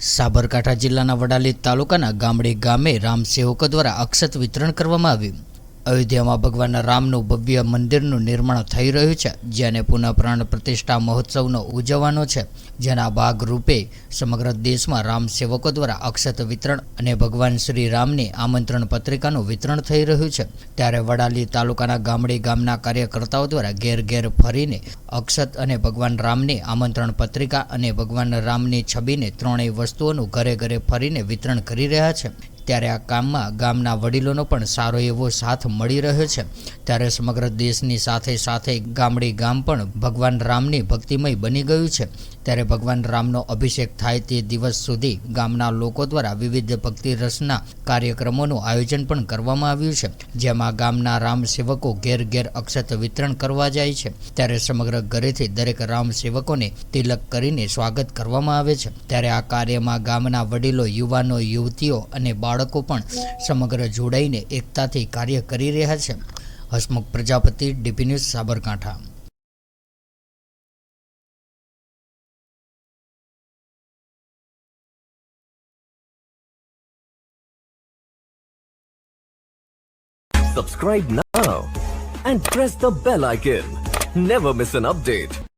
સાબરકાંઠા જિલ્લાના વડાલી તાલુકાના ગામડે ગામે રામસેવકો દ્વારા અક્ષત વિતરણ કરવામાં આવ્યું. અયોધ્યામાં ભગવાન રામનું ભવ્ય મંદિરનું નિર્માણ થઈ રહ્યું છે, જેને પુનઃ પ્રાણ પ્રતિષ્ઠા મહોત્સવનો ઉજવવાનો છે. જેના ભાગરૂપે સમગ્ર દેશમાં રામ સેવકો દ્વારા અક્ષત વિતરણ અને ભગવાન શ્રી રામની આમંત્રણ પત્રિકાનું વિતરણ થઈ રહ્યું છે. ત્યારે વડાલી તાલુકાના ગામડી ગામના કાર્યકર્તાઓ દ્વારા ઘેર ઘેર ફરીને અક્ષત અને ભગવાન રામની આમંત્રણ પત્રિકા અને ભગવાન રામની છબીને ત્રણેય વસ્તુઓનું ઘરે ઘરે ફરીને વિતરણ કરી રહ્યા છે. ત્યારે આ કામમાં ગામના વડીલોનો પણ સારો એવો સાથ મળી રહ્યો છે. ત્યારે સમગ્ર દેશની સાથે સાથે ગામડી ગામ પણ ભગવાન રામની ભક્તિમય બની ગયું છે. ત્યારે ભગવાન રામનો અભિષેક થાય તે દિવસ સુધી ગામના લોકો દ્વારા વિવિધ ભક્તિ રસના કાર્યક્રમોનું આયોજન પણ કરવામાં આવ્યું છે. જેમાં ગામના રામ સેવકો ઘેર ઘેર અક્ષત વિતરણ કરવા જાય છે. ત્યારે સમગ્ર ઘરેથી દરેક રામ સેવકોને તિલક કરીને સ્વાગત કરવામાં આવે છે. ત્યારે આ કાર્યમાં ગામના વડીલો, યુવાનો, યુવતીઓ અને બાળકો પણ સમગ્ર જોડાઈને એકતાથી કાર્ય કરી રહ્યા છે Hasmukh Prajapati DP news Sabarkantha Subscribe now and press the bell icon. Never miss an update.